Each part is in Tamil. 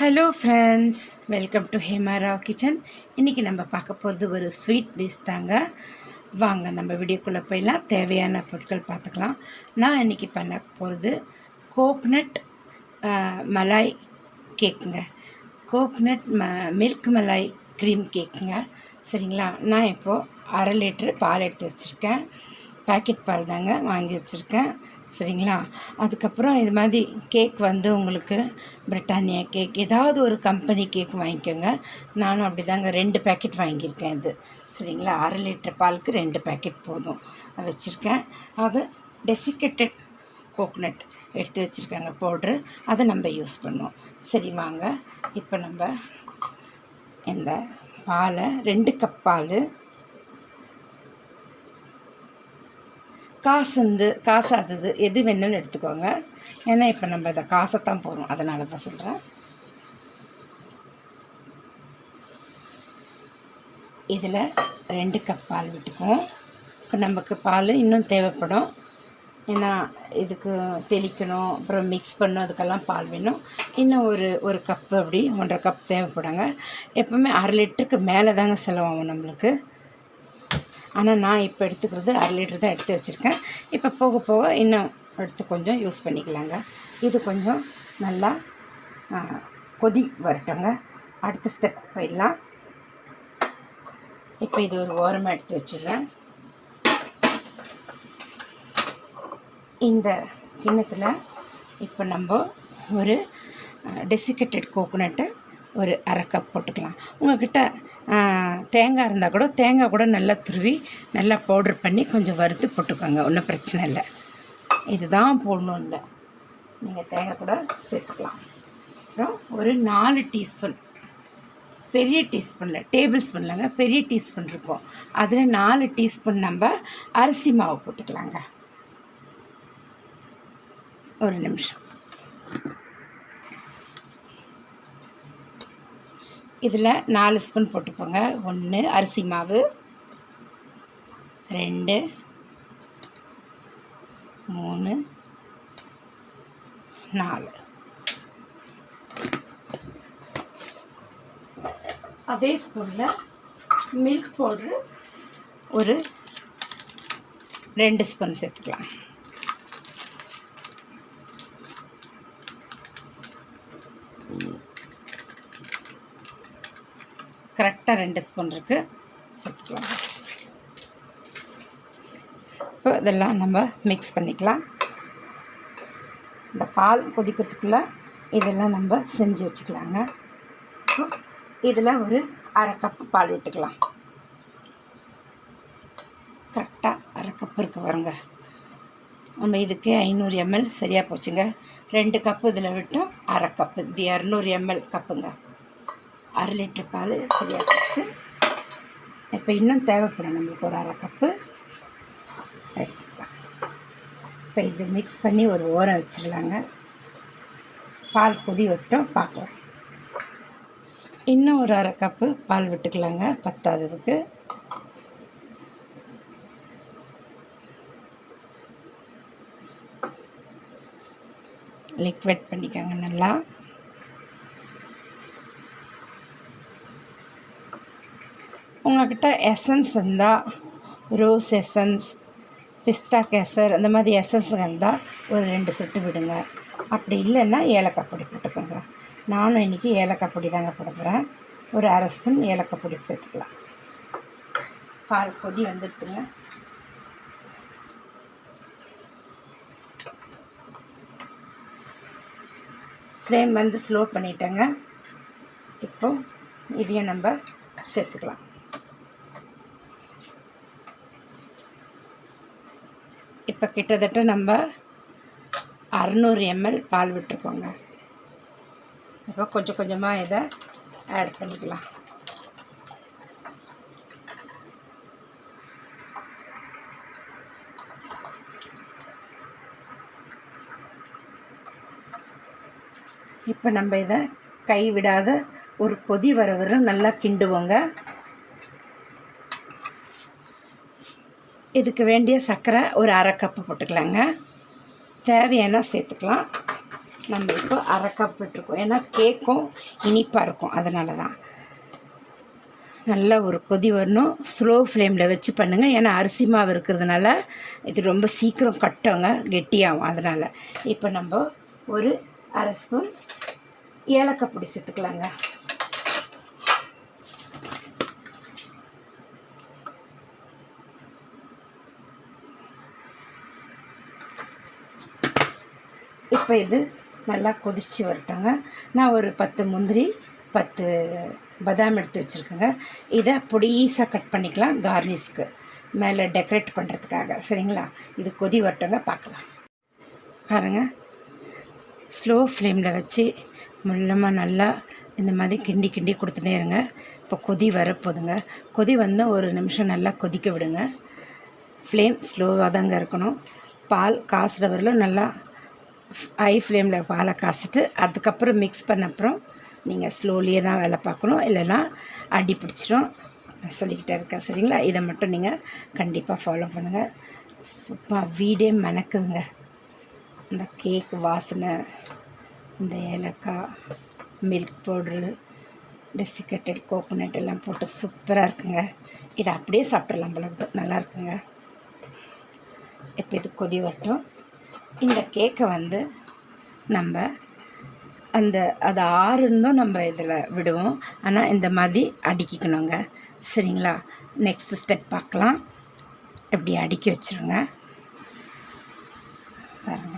Hello friends welcome to Hemara kitchen இன்றைக்கி நம்ம பார்க்க போகிறது ஒரு ஸ்வீட் டிஷ் தாங்க. வாங்க நம்ம வீடியோக்குள்ளே போயிடலாம். தேவையான பொருட்கள் பார்த்துக்கலாம். நான் இன்றைக்கி பண்ண போகிறது கோக்னட் மலாய் கேக்குங்க கோக்னட் ம மில்க் மலாய் க்ரீம் கேக்குங்க சரிங்களா? நான் இப்போது அரை லிட்ரு பால் எடுத்து வச்சுருக்கேன். பேக்கெட் பால் தாங்க வாங்கி வச்சுருக்கேன். சரிங்களா? அதுக்கப்புறம் இது மாதிரி கேக் வந்து உங்களுக்கு பிரிட்டானியா கேக் ஏதாவது ஒரு கம்பெனி கேக் வாங்கிக்கோங்க. நானும் அப்படி தாங்க ரெண்டு பேக்கெட் வாங்கியிருக்கேன் இது. சரிங்களா? அரை லிட்டர் பாலுக்கு ரெண்டு பேக்கெட் போதும். வச்சுருக்கேன். அது டெசிகேட்டட் கோக்னட் எடுத்து வச்சுருக்காங்க பவுட்ரு அதை நம்ம யூஸ் பண்ணுவோம். சரி வாங்க. இப்போ நம்ம இந்த பாலை ரெண்டு கப் பால் காசு வந்து காசாதது எது வேணும்னு எடுத்துக்கோங்க. ஏன்னா இப்போ நம்ம இதை காசை தான் போகிறோம் அதனால தான் சொல்கிறேன் இதில் ரெண்டு கப் பால் விட்டுக்குவோம். இப்போ நமக்கு பால் இன்னும் தேவைப்படும். ஏன்னா இதுக்கு தெளிக்கணும் அப்புறம் மிக்ஸ் பண்ணணும் அதுக்கெல்லாம் பால் வேணும். இன்னும் ஒரு ஒரு கப்பு அப்படி ஒன்றரை கப் தேவைப்படுங்க. எப்போவுமே அரை லிட்டருக்கு மேலே தாங்க செலவாகும் நம்மளுக்கு. ஆனால் நான் இப்போ எடுத்துக்கிறது அரை லிட்டர் தான் எடுத்து வச்சுருக்கேன். இப்போ போக போக இன்னும் எடுத்து கொஞ்சம் யூஸ் பண்ணிக்கலாங்க. இது கொஞ்சம் நல்லா கொதி வரட்டுங்க. அடுத்த ஸ்டெப் போயிடலாம். இப்போ இது ஒரு ஓரமாக எடுத்து வச்சிடுறேன். இந்த கிண்ணத்தில் இப்போ நம்ம ஒரு டெசிகேட்டட் கோகோனட்டை ஒரு அரை கப் போட்டுக்கலாம். உங்கள்கிட்ட தேங்காய் இருந்தால் கூட தேங்காய் கூட நல்லா துருவி நல்லா பவுட்ரு பண்ணி கொஞ்சம் வறுத்து போட்டுக்கோங்க. ஒன்றும் பிரச்சனை இல்லை. இதுதான் போடணும் இல்லை. நீங்கள் தேங்காய் கூட சேர்த்துக்கலாம். அப்புறம் ஒரு நாலு டீஸ்பூன் பெரிய டீஸ்பூனில் டேபிள் ஸ்பூன்லங்க பெரிய டீஸ்பூன் இருக்கும். அதில் நாலு டீஸ்பூன் நம்ம அரிசி மாவு போட்டுக்கலாங்க. ஒரு நிமிஷம். இதில் நாலு ஸ்பூன் போட்டுப்போங்க ஒன்று அரிசி மாவு. ரெண்டு. மூணு. நாலு. அதே ஸ்பூனில் மில்க் பவுட்ரு ஒரு ரெண்டு ஸ்பூன் சேர்த்துக்கலாம். கரெக்டாக ரெண்டு ஸ்பூன் இருக்குது சேர்த்துக்கலாம். இப்போ இதெல்லாம் நம்ம மிக்ஸ் பண்ணிக்கலாம். இந்த பால் கொதிக்கிறதுக்குள்ளே இதெல்லாம் நம்ம செஞ்சு வச்சுக்கலாங்க. இதில் ஒரு அரை கப்பு பால் விட்டுக்கலாம். கரெக்டாக அரை கப்பு இருக்குது பாருங்க. நம்ம இதுக்கு ஐநூறு எம்எல் சரியாக போச்சுங்க. ரெண்டு கப்பு இதில் விட்டோம் அரை கப்பு இது இரநூறு எம்எல் கப்புங்க அரை லிட்டர் பால் சரியாக வச்சு இப்போ இன்னும் தேவைப்படும். நம்மளுக்கு ஒரு அரை கப்பு எடுத்துக்கலாம். இப்போ இது மிக்ஸ் பண்ணி ஒரு ஓரம் வச்சிடலாங்க. பால் கொதி விட்டோம் பார்க்கலாம். இன்னும் ஒரு அரை கப்பு பால் விட்டுக்கலாங்க பத்தாததுக்கு. லிக்விட் பண்ணிக்கோங்க நல்லா. உங்கள்கிட்ட எசன்ஸ் இருந்தால் ரோஸ் எசன்ஸ் பிஸ்தா கேசர் அந்த மாதிரி எசன்ஸ் இருந்தால் ஒரு ரெண்டு சொட்டு விடுங்க. அப்படி இல்லைன்னா ஏலக்காய் பொடி போட்டுக்கோங்க. நானும் இன்றைக்கி ஏலக்காய் பொடி தாங்க போடுறேன் ஒரு அரை ஸ்பூன் ஏலக்காய் பொடி சேர்த்துக்கலாம். பால் கொதி வந்துடுதுங்க. ஃப்ளேம் வந்து ஸ்லோ பண்ணிட்டேங்க. இப்போது இதையும் நம்ம சேர்த்துக்கலாம். இப்போ கிட்டத்தட்ட நம்ம அறநூறு எம்எல் பால் விட்டுருக்கோங்க. இப்போ கொஞ்சம் கொஞ்சமாக இதை ஆட் பண்ணிக்கலாம். இப்போ நம்ம இதை கைவிடாத ஒரு கொதி வர வர நல்லா கிண்டுவோங்க. இதுக்கு வேண்டிய சர்க்கரை ஒரு அரை கப்பு போட்டுக்கலாங்க. தேவையான சேர்த்துக்கலாம். நம்ம இப்போ அரை கப் விட்டுருக்கோம். ஏன்னா கேக்கும் இனிப்பாக இருக்கும். அதனால தான் நல்லா ஒரு கொதி வரணும். ஸ்லோ ஃப்ளேமில் வச்சு பண்ணுங்கள் ஏன்னா அரிசி மாவு இருக்கிறதுனால இது ரொம்ப சீக்கிரம் கட்டுங்க. கெட்டியாகும். அதனால். இப்போ நம்ம ஒரு அரை ஸ்பூன் ஏலக்காய் பொடி சேர்த்துக்கலாங்க. இப்போ இது நல்லா கொதிச்சு வரட்டுங்க. நான் ஒரு பத்து முந்திரி பத்து பதாம் எடுத்து வச்சுருக்கேங்க. இதை பொடிசாக கட் பண்ணிக்கலாம் கார்னிஷ்க்கு மேலே டெக்கரேட் பண்ணுறதுக்காக சரிங்களா? இது கொதி வரட்டுங்க பார்க்கலாம். பாருங்கள் ஸ்லோ ஃப்ளேமில் வச்சு முள்ளமாக நல்லா இந்த மாதிரி கிண்டி கிண்டி கொடுத்துட்டே இருங்க. இப்போ கொதி வரப்போகுதுங்க. கொதி வந்தால் ஒரு நிமிஷம் நல்லா கொதிக்க விடுங்க. ஃப்ளேம் ஸ்லோவாக தாங்க இருக்கணும். பால் காசுற வரலும் நல்லா ஹை ஃப்ளேமில் பாலை காசிட்டு அதுக்கப்புறம் மிக்ஸ் பண்ண அப்புறம் நீங்கள் ஸ்லோலியே தான் வேலை பார்க்கணும். இல்லைன்னா அடி பிடிச்சிரும். நான் சொல்லிக்கிட்டே இருக்கேன். சரிங்களா? இதை மட்டும் நீங்கள் கண்டிப்பாக ஃபாலோ பண்ணுங்கள் சூப்பராக வீடே மணக்குதுங்க. இந்த கேக் வாசனை இந்த ஏலக்காய் மில்க் பவுட்ரு டெசிகேட்டட் கோகோனட் எல்லாம் போட்டு சூப்பராக இருக்குங்க. இதை அப்படியே சாப்பிட்றலாம் போல நல்லா இருக்குங்க. இப்போ இது கொதி வரட்டும். இந்த கேக்கை வந்து நம்ம அந்த அது ஆறுந்தும் நம்ம இதில் விடுவோம். ஆனால் இந்த மாதிரி அடுக்கிக்கணுங்க. சரிங்களா? நெக்ஸ்ட் ஸ்டெப் பார்க்கலாம். இப்படி அடுக்கி வச்சுருங்க. பாருங்க.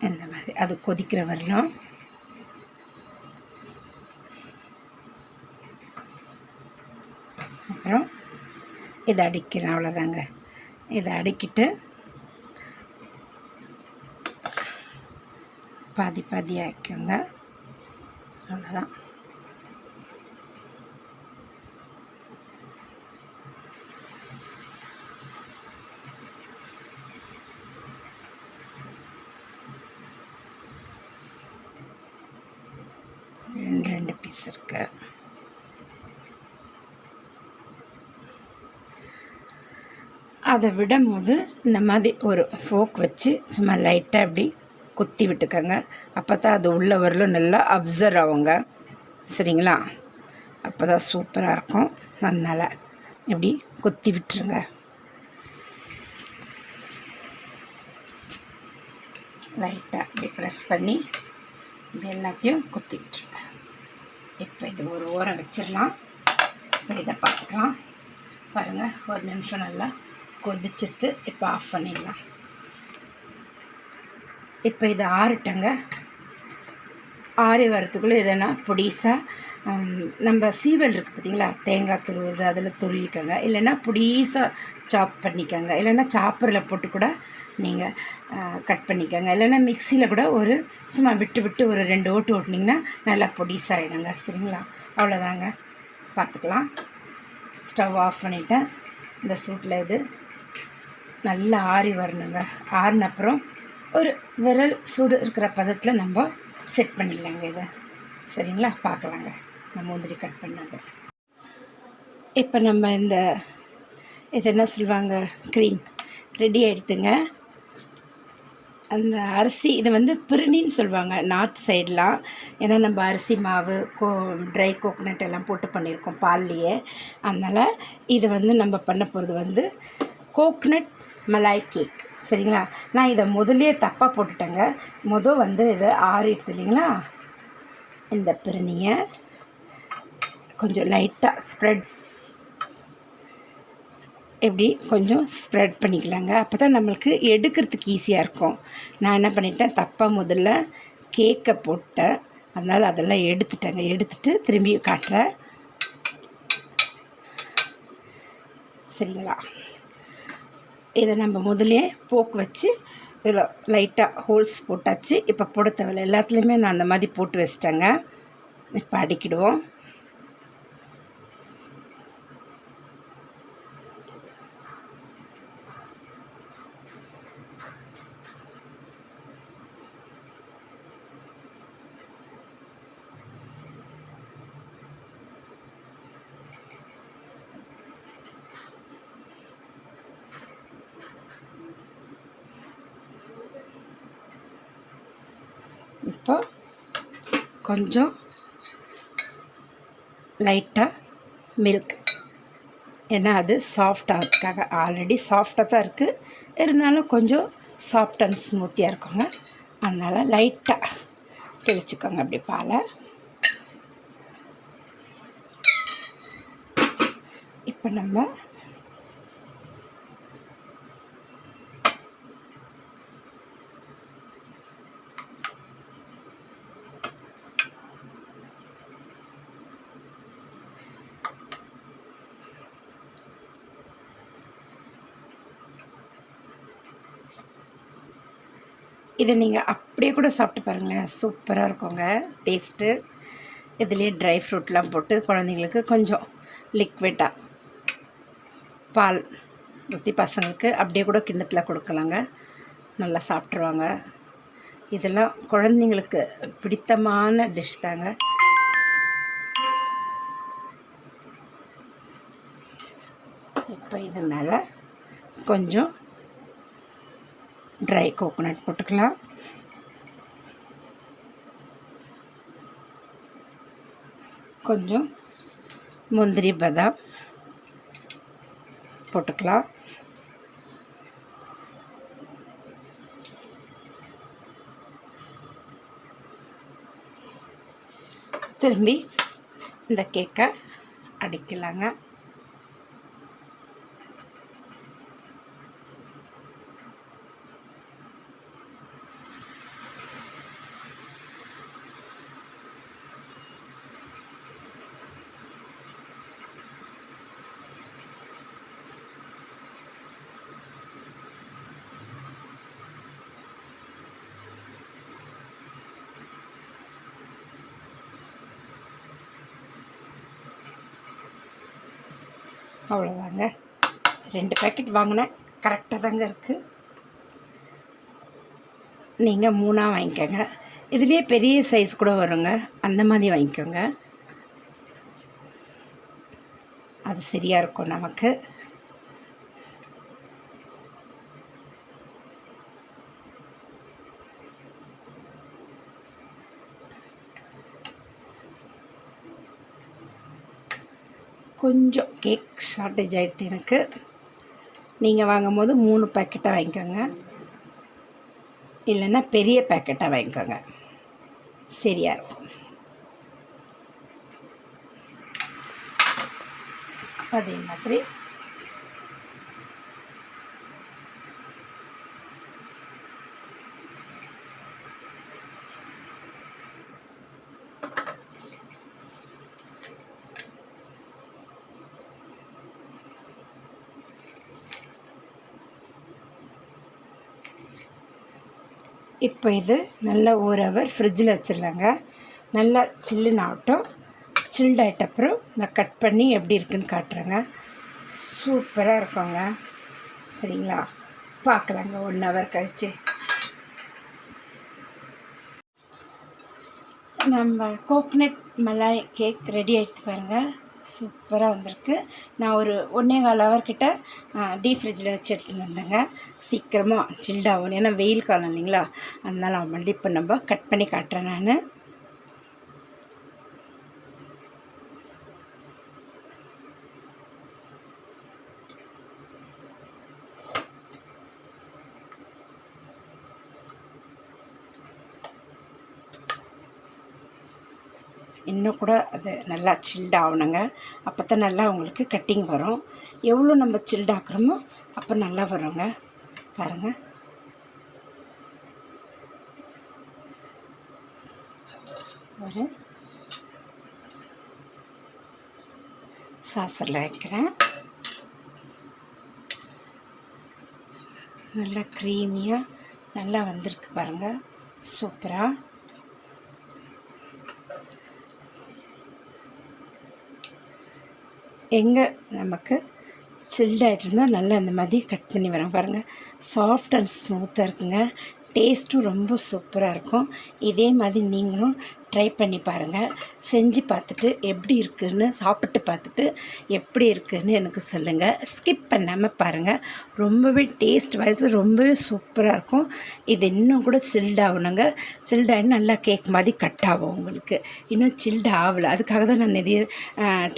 இந்த மாதிரி. அது கொதிக்கிற வரலும் அப்புறம் இதை அடிக்கிறேன் அவ்வளோதாங்க இதை அடிக்கிட்டு பாதி பாதி ஆக்கிக்கோங்க. அவ்வளோதான் ரெண்டு ரெண்டு பீஸ் இருக்குது அதை விடும்போது இந்த மாதிரி ஒரு ஃபோக் வச்சு சும்மா லைட்டாக இப்படி குத்தி விட்டுக்கோங்க. அப்போ தான் அது உள்ள வரலும் நல்லா அப்சர்வ் ஆகுங்க. சரிங்களா? அப்போ தான் சூப்பராக இருக்கும். அதனால் இப்படி குத்தி விட்டுருங்க. லைட்டாக இப்படி ப்ரெஸ் பண்ணி இப்படி எல்லாத்தையும் குத்தி விட்டுருங்க. இப்போ இது ஒரு ஓரம் வச்சிடலாம். இப்போ இதை பார்த்துக்கலாம். பாருங்கள் ஒரு நிமிஷம் நல்லா கொதிச்சிட்டு இப்போ ஆஃப் பண்ணிடலாம். இப்போ இது ஆறட்டங்க. ஆறி வரத்துக்குள்ளே எதனா பொடிசாக நம்ம சீவல் இருக்குது பார்த்தீங்களா தேங்காய் துருவுறது அதில் துருவிக்கோங்க. இல்லைன்னா பொடிசாக சாப் பண்ணிக்கோங்க. இல்லைன்னா சாப்பரில் போட்டு கூட நீங்கள் கட் பண்ணிக்கோங்க. இல்லைன்னா மிக்சியில் கூட ஒரு சும்மா விட்டு விட்டு ஒரு ரெண்டு ஓட்டு ஓட்டினீங்கன்னா நல்லா பொடிசாகிடுங்க சரிங்களா? அவ்வளோதாங்க பார்த்துக்கலாம் ஸ்டவ் ஆஃப் பண்ணிவிட்டேன் இந்த சூட்டில் இது நல்லா ஆறி வரணுங்க. ஆறின அப்புறம் ஒரு விரல் சூடு இருக்கிற பதத்தில் நம்ம செட் பண்ணிடலாங்க இதை. சரிங்களா? பார்க்கலாங்க. நம்ம முந்திரி கட் பண்ணது. இப்போ நம்ம இந்த இது என்ன சொல்லுவாங்க? க்ரீம் ரெடி ஆகிடுதுங்க அந்த அரிசி இது வந்து பிரிணின்னு சொல்லுவாங்க. நார்த் சைட்லாம் ஏன்னா நம்ம அரிசி மாவு கோ ட்ரை கோகோனட் எல்லாம் போட்டு பண்ணியிருக்கோம் பால்லையே. அதனால் இது வந்து நம்ம பண்ண போகிறது வந்து கோக்னட் மலாய் கேக் சரிங்களா? நான் இதை முதலே தப்பாக போட்டுட்டேங்க. மொதல் வந்து இது ஆறிடுது இல்லைங்களா இந்த பிரிணியை கொஞ்சம் லைட்டாக ஸ்ப்ரெட் எப்படி? கொஞ்சம் ஸ்ப்ரெட் பண்ணிக்கலாங்க. அப்போ தான் நம்மளுக்கு எடுக்கிறதுக்கு ஈஸியாக இருக்கும். நான் என்ன பண்ணிட்டேன்? தப்பாக முதல்ல கேக்கை போட்டேன். அதனால் அதெல்லாம் எடுத்துட்டேங்க. எடுத்துட்டு திரும்பி காட்டுறேன். சரிங்களா? இதை நம்ம முதலே போக்கு வச்சு இதில் லைட்டாக ஹோல்ஸ் போட்டாச்சு. இப்போ போட தேவையில்ல. எல்லாத்துலேயுமே நான் அந்த மாதிரி போட்டு வச்சிட்டேங்க. இப்போ அடிக்கிடுவோம். இப்போ கொஞ்சம் லைட்டாக மில்க் ஏன்னா அது சாஃப்டாகிறதுக்காக ஆல்ரெடி சாஃப்டாக தான் இருக்குது இருந்தாலும் கொஞ்சம் சாஃப்ட் அண்ட் ஸ்மூத்தியாக இருக்குங்க. அதனால் லைட்டாக தெளிச்சுக்கோங்க அப்படி பாலை. இப்போ நம்ம இதை நீங்கள் அப்படியே கூட சாப்பிட்டு பாருங்களேன். சூப்பராக இருக்குங்க. டேஸ்ட்டு இதுலேயே ட்ரை ஃப்ரூட்லாம் போட்டு குழந்தைங்களுக்கு கொஞ்சம் லிக்விடாக பால் ஊற்றி பசங்களுக்கு அப்படியே கூட கிண்ணத்தில் கொடுக்கலாங்க. நல்லா சாப்பிட்ருவாங்க இதெல்லாம் குழந்தைங்களுக்கு பிடித்தமான டிஷ் தாங்க. இப்போ இது மேலே கொஞ்சம் ட்ரை கோகோனட் போட்டுக்கலாம். கொஞ்சம் முந்திரி பாதாம் போட்டுக்கலாம். திரும்பி இந்த கேக்கை அடிக்கலாங்க. அவ்வளோதாங்க ரெண்டு பேக்கெட் வாங்கினேன். கரெக்டாக தாங்க இருக்குது நீங்கள் மூணாக வாங்கிக்கோங்க. இதுலேயே பெரிய சைஸ் கூட வருங்க. அந்த மாதிரி வாங்கிக்கோங்க. அது சரியாக இருக்கும் நமக்கு. கொஞ்சம் கேக் ஷார்ட்டேஜ் ஆகிடுது எனக்கு. நீங்கள் வாங்கும்போது மூணு பேக்கெட்டாக வாங்கிக்கோங்க. இல்லைன்னா பெரிய பேக்கெட்டாக வாங்கிக்கோங்க. சரியாக இருக்கும். அதே மாதிரி இப்போ இது நல்ல ஒரு ஹவர் ஃப்ரிட்ஜில் வச்சிடலாங்க நல்லா சில்லுன்னு ஆகட்டும். சில்ட் ஆகிட்ட அப்புறம் நான் கட் பண்ணி எப்படி இருக்குன்னு காட்டுறேங்க. சூப்பராக இருக்குங்க. சரிங்களா? பார்க்கலாங்க. ஒன் ஹவர் கழித்து நம்ம கோக்னட் மலாய் கேக் ரெடி ஆகிடுத்து பாருங்கள் சூப்பராக வந்திருக்கு. நான் ஒரு ஒன்றே கால் ஹவர்கிட்ட டீப் ஃப்ரிட்ஜில் வச்சு எடுத்துகிட்டு வந்தேங்க. சீக்கிரமாக சில்டாகும் ஏன்னா வெயில் காலம் இல்லைங்களா? அதனால் அவன் இப்போ நம்ம கட் பண்ணி காட்டுறேன் நான். இன்னும் கூட அது நல்லா சில்ட் ஆகணுங்க. அப்போ தான் நல்லா உங்களுக்கு கட்டிங் வரும். எவ்வளோ நம்ம சில்ட் ஆக்குறோமோ அப்போ நல்லா வருங்க. பாருங்கள் ஒரு சாசரில் வைக்கிறேன். நல்லா க்ரீமியாக நல்லா வந்திருக்கு பாருங்கள் சூப்பராக எங்கே நமக்கு சில்டாகிட்டு இருந்தால் நல்லா இந்த மாதிரி கட் பண்ணி வரேன் பாருங்கள் சாஃப்ட் அண்ட் ஸ்மூத்தாக இருக்குங்க. டேஸ்ட்டும் ரொம்ப சூப்பராக இருக்கும். இதே மாதிரி நீங்களும் ட்ரை பண்ணி பாருங்கள் செஞ்சு பார்த்துட்டு எப்படி இருக்குதுன்னு சாப்பிட்டு பார்த்துட்டு எப்படி இருக்குதுன்னு எனக்கு சொல்லுங்கள் ஸ்கிப் பண்ணாமல் பாருங்கள் ரொம்பவே டேஸ்ட் வைஸ் ரொம்பவே சூப்பராக இருக்கும். இது இன்னும் கூட சில்ட் ஆகணுங்க. சில்ட் ஆகி நல்லா கேக் மாதிரி கட் ஆகும் உங்களுக்கு. இன்னும் சில்ட் ஆகலை. அதுக்காக தான் நான் நிறைய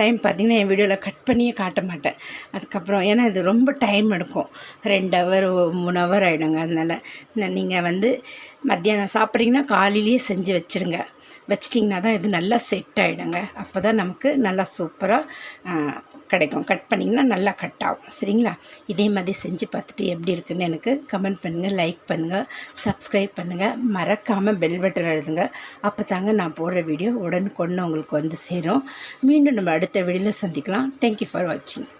டைம் பார்த்திங்கன்னா என் வீடியோவில் கட் பண்ணியே காட்ட மாட்டேன். அதுக்கப்புறம் ஏன்னா இது ரொம்ப டைம் எடுக்கும். ரெண்டு ஹவர் மூணு ஹவர் ஆகிடுங்க அதனால் நீங்கள் வந்து மத்தியானம் சாப்பிட்றீங்கன்னா காலையிலேயே செஞ்சு வச்சுருங்க. வச்சிட்டிங்கன்னா தான் இது நல்லா செட் ஆகிடுங்க அப்போ தான் நமக்கு நல்லா சூப்பராக கிடைக்கும். கட் பண்ணிங்கன்னா நல்லா கட் ஆகும். சரிங்களா? இதே மாதிரி செஞ்சு பார்த்துட்டு எப்படி இருக்குன்னு எனக்கு கமெண்ட் பண்ணுங்கள் லைக் பண்ணுங்கள் சப்ஸ்கிரைப் பண்ணுங்கள் மறக்காமல் பெல் பட்டன் எழுதுங்க அப்போ தாங்க நான் போடுற வீடியோ உடனுக்குடனே உங்களுக்கு வந்து சேரும். மீண்டும் நம்ம அடுத்த வீடியோவில் சந்திக்கலாம். தேங்க்யூ ஃபார் வாட்சிங்